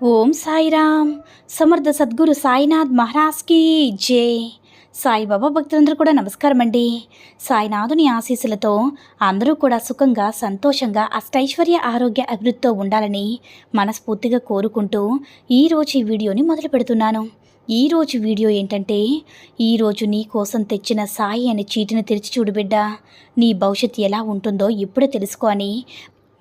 Om Sairam. సమర్థ సద్గురు సాయినాథ్ మహారాజ్కి జై. సాయిబాబా భక్తులందరూ కూడా నమస్కారం అండి. సాయినాథుని ఆశీస్సులతో అందరూ కూడా సుఖంగా సంతోషంగా అష్టైశ్వర్య ఆరోగ్య అభివృద్ధితో ఉండాలని మనస్ఫూర్తిగా కోరుకుంటూ ఈరోజు ఈ వీడియోని మొదలు పెడుతున్నాను. ఈరోజు వీడియో ఏంటంటే ఈరోజు నీ కోసం తెచ్చిన సాయి అనే చీటిని తెరిచి చూడుబిడ్డ నీ భవిష్యత్తు ఎలా ఉంటుందో ఇప్పుడే తెలుసుకో అని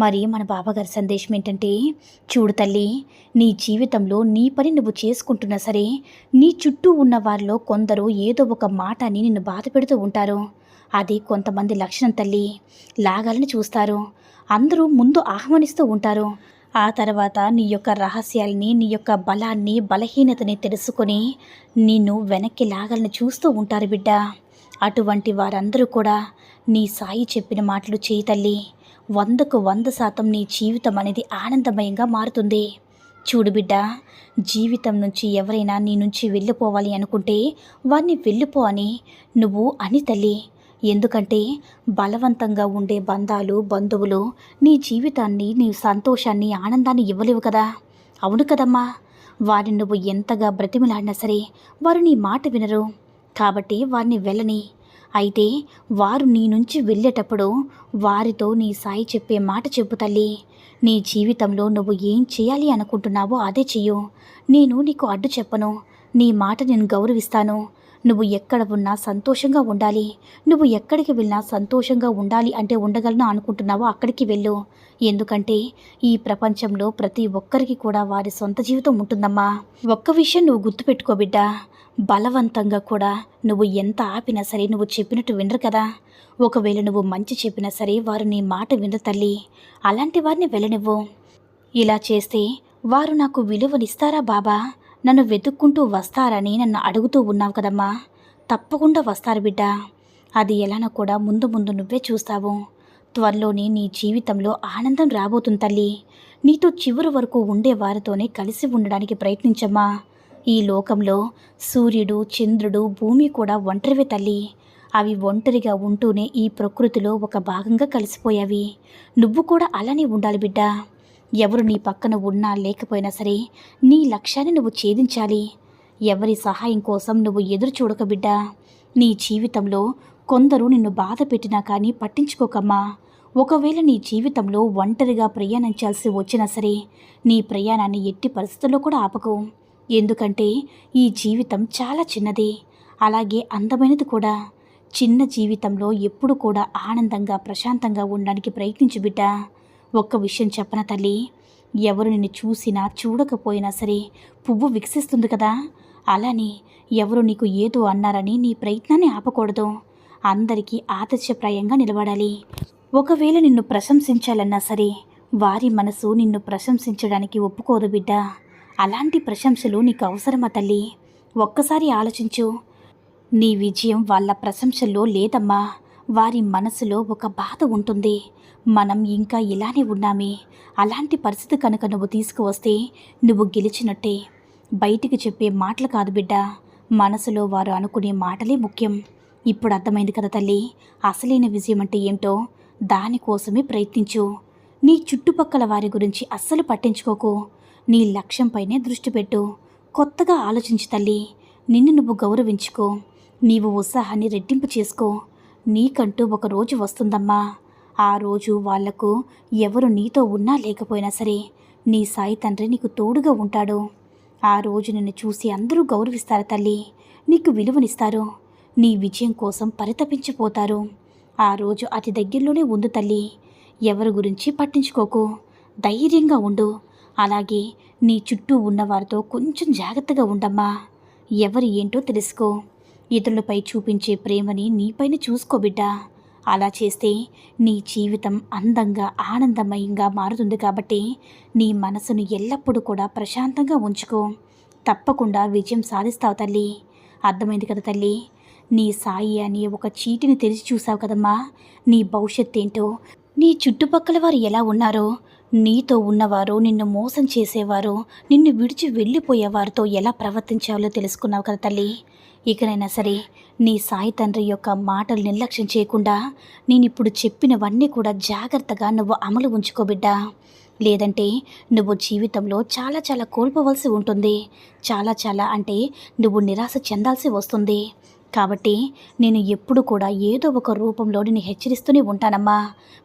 మరి మన బాబాగారి సందేశం ఏంటంటే చూడు తల్లి నీ జీవితంలో నీ పని నువ్వు చేసుకుంటున్నా సరే నీ చుట్టూ ఉన్న వారిలో కొందరు ఏదో ఒక మాట అని నిన్ను బాధ పెడుతూ ఉంటారు. అది కొంతమంది లక్షణం తల్లి. లాగాలని చూస్తారు. అందరూ ముందు ఆహ్వానిస్తూ ఉంటారు. ఆ తర్వాత నీ యొక్క రహస్యాల్ని నీ యొక్క బలాన్ని బలహీనతని తెలుసుకొని నిన్ను వెనక్కి లాగాలని చూస్తూ ఉంటారు బిడ్డ. అటువంటి వారందరూ కూడా నీ సాయి చెప్పిన మాటలు చేయి తల్లి. వందకు వంద శాతం నీ జీవితం అనేది ఆనందమయంగా మారుతుంది. చూడు బిడ్డ జీవితం నుంచి ఎవరైనా నీ నుంచి వెళ్ళిపోవాలి అనుకుంటే వారిని వెళ్ళిపో అని నువ్వు అని తల్లి. ఎందుకంటే బలవంతంగా ఉండే బంధాలు బంధువులు నీ జీవితాన్ని నీ సంతోషాన్ని ఆనందాన్ని ఇవ్వలేవు కదా? అవును కదమ్మా. వారిని నువ్వు ఎంతగా బ్రతిమలాడినా సరే వారు నీ మాట వినరు. కాబట్టి వారిని వెళ్ళని అయితే వారు నీ నుంచి వెళ్ళేటప్పుడు వారితో నీ సాయి చెప్పే మాట చెప్పు తల్లి. నీ జీవితంలో నువ్వు ఏం చేయాలి అనుకుంటున్నావో అదే చెయ్యు. నేను నీకు అడ్డు చెప్పను. నీ మాట నేను గౌరవిస్తాను. నువ్వు ఎక్కడ ఉన్నా సంతోషంగా ఉండాలి. నువ్వు ఎక్కడికి వెళ్ళినా సంతోషంగా ఉండాలి అంటే ఉండగలను అనుకుంటున్నావో అక్కడికి వెళ్ళు. ఎందుకంటే ఈ ప్రపంచంలో ప్రతి ఒక్కరికి కూడా వారి సొంత జీవితం ఉంటుందమ్మా. ఒక్క విషయం నువ్వు గుర్తుపెట్టుకో బిడ్డా. బలవంతంగా కూడా నువ్వు ఎంత ఆపినా సరే నువ్వు చెప్పినట్టు వినరు కదా. ఒకవేళ నువ్వు మంచి చెప్పినా సరే వారు నీ మాట వినరు తల్లి. అలాంటి వారిని వెళ్ళనివ్వు. ఇలా చేస్తే వారు నాకు విలువనిస్తారా బాబా? నన్ను వెతుక్కుంటూ వస్తారని నన్ను అడుగుతూ ఉన్నావు కదమ్మా. తప్పకుండా వస్తారు బిడ్డ. అది ఎలానో కూడా ముందు ముందు నువ్వే చూస్తావు. త్వరలోనే నీ జీవితంలో ఆనందం రాబోతుంది తల్లి. నీతో చివరి వరకు ఉండే వారితోనే కలిసి ఉండడానికి ప్రయత్నించమ్మా. ఈ లోకంలో సూర్యుడు చంద్రుడు భూమి కూడా ఒంటరివే తల్లి. అవి ఒంటరిగా ఉంటూనే ఈ ప్రకృతిలో ఒక భాగంగా కలిసిపోయావి. నువ్వు కూడా అలానే ఉండాలి బిడ్డ. ఎవరు నీ పక్కన ఉన్నా లేకపోయినా సరే నీ లక్ష్యాన్ని నువ్వు ఛేదించాలి. ఎవరి సహాయం కోసం నువ్వు ఎదురు చూడక బిడ్డా. నీ జీవితంలో కొందరు నిన్ను బాధ పెట్టినా కానీ పట్టించుకోకమ్మా. ఒకవేళ నీ జీవితంలో ఒంటరిగా ప్రయాణించాల్సి వచ్చినా సరే నీ ప్రయాణాన్ని ఎట్టి పరిస్థితుల్లో కూడా ఆపకు. ఎందుకంటే ఈ జీవితం చాలా చిన్నది. అలాగే అందమైనది కూడా. చిన్న జీవితంలో ఎప్పుడు కూడా ఆనందంగా ప్రశాంతంగా ఉండడానికి ప్రయత్నించు బిడ్డా. ఒక్క విషయం చెప్పన తల్లి? ఎవరు నిన్ను చూసినా చూడకపోయినా సరే పువ్వు వికసిస్తుంది కదా. అలానే ఎవరు నీకు ఏదో అన్నారని నీ ప్రయత్నాన్ని ఆపకూడదు. అందరికీ ఆదర్శప్రాయంగా నిలబడాలి. ఒకవేళ నిన్ను ప్రశంసించాలన్నా సరే వారి మనసు నిన్ను ప్రశంసించడానికి ఒప్పుకోదు బిడ్డ. అలాంటి ప్రశంసలు నీకు అవసరమా తల్లి? ఒక్కసారి ఆలోచించు. నీ విజయం వాళ్ళ ప్రశంసల్లో లేదమ్మా. వారి మనసులో ఒక బాధ ఉంటుంది. మనం ఇంకా ఇలానే ఉన్నామే. అలాంటి పరిస్థితి కనుక నువ్వు తీసుకువస్తే నువ్వు గెలిచినట్టే. బయటికి చెప్పే మాటలు కాదు బిడ్డ. మనసులో వారు అనుకునే మాటలే ముఖ్యం. ఇప్పుడు అర్థమైంది కదా తల్లి. అసలైన విజయం అంటే ఏంటో దానికోసమే ప్రయత్నించు. నీ చుట్టుపక్కల వారి గురించి అస్సలు పట్టించుకోకు. నీ లక్ష్యంపైనే దృష్టి పెట్టు. కొత్తగా ఆలోచించు తల్లి. నిన్ను నువ్వు గౌరవించుకో. నీవు ఉత్సాహాన్ని రెట్టింపు చేసుకో. నీకంటూ ఒక రోజు వస్తుందమ్మా. ఆ రోజు వాళ్ళకు ఎవరు నీతో ఉన్నా లేకపోయినా సరే నీ సాయి తండ్రి నీకు తోడుగా ఉంటాడు. ఆ రోజు నిన్ను చూసి అందరూ గౌరవిస్తారు తల్లి. నీకు విలువనిస్తారు. నీ విజయం కోసం పరితపించిపోతారు. ఆ రోజు అతి దగ్గరలోనే ఉంది తల్లి. ఎవరి గురించి పట్టించుకోకు. ధైర్యంగా ఉండు. అలాగే నీ చుట్టూ ఉన్నవారితో కొంచెం జాగ్రత్తగా ఉండమ్మా. ఎవరు ఏంటో తెలుసుకో. ఇతరులపై చూపించే ప్రేమని నీపైన చూసుకో బిడ్డ. అలా చేస్తే నీ జీవితం అందంగా ఆనందమయంగా మారుతుంది కాబట్టి నీ మనసును ఎల్లప్పుడూ కూడా ప్రశాంతంగా ఉంచుకో. తప్పకుండా విజయం సాధిస్తావు తల్లి. అర్థమైంది కదా తల్లి? నీ సాయి అని ఒక చీటిని తెరిచి చూసావు కదమ్మా. నీ భవిష్యత్ ఏంటో? నీ చుట్టుపక్కల వారు ఎలా ఉన్నారో? నీతో ఉన్నవారు నిన్ను మోసం చేసేవారు నిన్ను విడిచి వెళ్ళిపోయేవారితో ఎలా ప్రవర్తించాలో తెలుసుకున్నావు కదా తల్లి. ఇకనైనా సరే నీ సాయి తండ్రి యొక్క మాటలు నిర్లక్ష్యం చేయకుండా నేను ఇప్పుడు చెప్పినవన్నీ కూడా జాగ్రత్తగా నువ్వు అమలు ఉంచుకోబిడ్డా లేదంటే నువ్వు జీవితంలో చాలా చాలా కోల్పోవలసి ఉంటుంది. చాలా చాలా అంటే నువ్వు నిరాశ చెందాల్సి వస్తుంది. కాబట్టి నేను ఎప్పుడు కూడా ఏదో ఒక రూపంలో నేను హెచ్చరిస్తూనే ఉంటానమ్మా.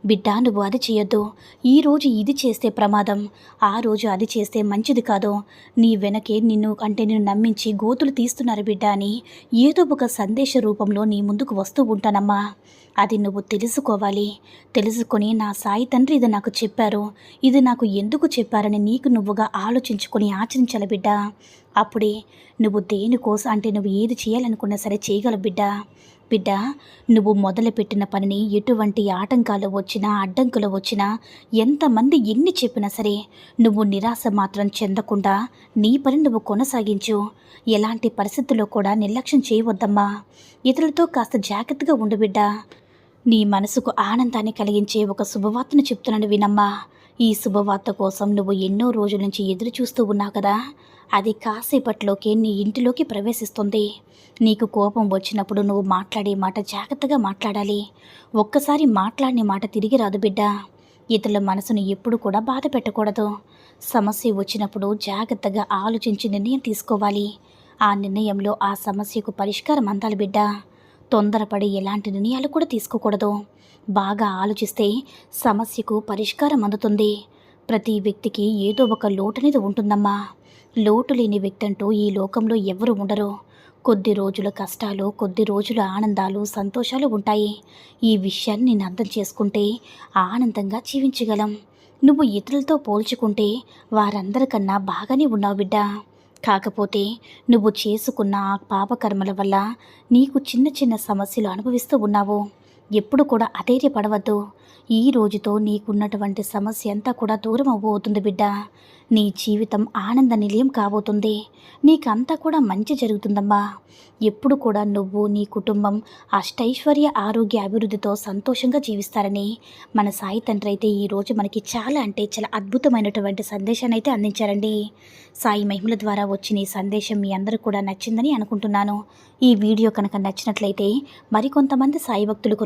బిడ్డ నువ్వు అది చేయొద్దు. ఈరోజు ఇది చేస్తే ప్రమాదం. ఆ రోజు అది చేస్తే మంచిది కాదు. నీ వెనకే నిన్ను అంటే నిన్ను నమ్మించి గోతులు తీస్తున్నారు బిడ్డ అని ఏదో ఒక సందేశ రూపంలో నీ ముందుకు వస్తూ ఉంటానమ్మా. అది నువ్వు తెలుసుకోవాలి. తెలుసుకొని నా సాయి తండ్రి ఇది నాకు చెప్పారు. ఇది నాకు ఎందుకు చెప్పారని నీకు నువ్వుగా ఆలోచించుకొని ఆచరించాలి బిడ్డ. అప్పుడే నువ్వు దేనికోసం అంటే నువ్వు ఏది చేయాలనుకున్నా సరే చేయగలవు బిడ్డ. బిడ్డ నువ్వు మొదలుపెట్టిన పనిని ఎటువంటి ఆటంకాలు వచ్చినా అడ్డంకులు వచ్చినా ఎంతమంది ఎన్ని చెప్పినా సరే నువ్వు నిరాశ మాత్రం చెందకుండా నీ పని నువ్వు కొనసాగించు. ఎలాంటి పరిస్థితుల్లో కూడా నిర్లక్ష్యం చేయవద్దమ్మా. ఇతరులతో కాస్త జాగ్రత్తగా ఉండు బిడ్డ. నీ మనసుకు ఆనందాన్ని కలిగించే ఒక శుభవార్తను చెప్తున్నాను వినమ్మా. ఈ శుభవార్త కోసం నువ్వు ఎన్నో రోజుల నుంచి ఎదురు చూస్తూ ఉన్నావు కదా. అది కాసేపట్లోకి నీ ఇంటిలోకి ప్రవేశిస్తుంది. నీకు కోపం వచ్చినప్పుడు నువ్వు మాట్లాడే మాట జాగ్రత్తగా మాట్లాడాలి. ఒక్కసారి మాట్లాడిన మాట తిరిగి రాదు బిడ్డ. ఇతరుల మనసును ఎప్పుడు కూడా బాధ పెట్టకూడదు. సమస్య వచ్చినప్పుడు జాగ్రత్తగా ఆలోచించి నిర్ణయం తీసుకోవాలి. ఆ నిర్ణయంలో ఆ సమస్యకు పరిష్కారం అందాలి బిడ్డ. తొందరపడి ఎలాంటి నిర్ణయాలు కూడా తీసుకోకూడదు. బాగా ఆలోచిస్తే సమస్యకు పరిష్కారం అందుతుంది. ప్రతి వ్యక్తికి ఏదో ఒక లోటు అనేది ఉంటుందమ్మా. లోటు లేని వ్యక్తి అంటూ ఈ లోకంలో ఎవరు ఉండరు. కొద్ది రోజుల కష్టాలు కొద్ది రోజుల ఆనందాలు సంతోషాలు ఉంటాయి. ఈ విషయాన్ని నేను అర్థం చేసుకుంటే ఆనందంగా జీవించగలం. నువ్వు ఇతరులతో పోల్చుకుంటే వారందరికన్నా బాగానే ఉన్నావు బిడ్డ. కాకపోతే నువ్వు చేసుకున్న ఆ పాపకర్మల వల్ల నీకు చిన్న చిన్న సమస్యలు అనుభవిస్తూ ఉన్నావు. ఎప్పుడు కూడా అధైర్యపడవద్దు. ఈ రోజుతో నీకున్నటువంటి సమస్య అంతా కూడా దూరం అవ్వబోతుంది బిడ్డ. నీ జీవితం ఆనంద నిలయం కాబోతుంది. నీకంతా కూడా మంచి జరుగుతుందమ్మా. ఎప్పుడు కూడా నువ్వు నీ కుటుంబం అష్టైశ్వర్య ఆరోగ్య అభివృద్ధితో సంతోషంగా జీవిస్తారని మన సాయి తండ్రి అయితే ఈరోజు మనకి చాలా అంటే చాలా అద్భుతమైనటువంటి సందేశాన్ని అయితే అందించారండి. సాయి మహిమల ద్వారా వచ్చిన ఈ సందేశం మీ అందరూ కూడా నచ్చిందని అనుకుంటున్నాను. ఈ వీడియో కనుక నచ్చినట్లయితే మరికొంతమంది సాయి భక్తులకు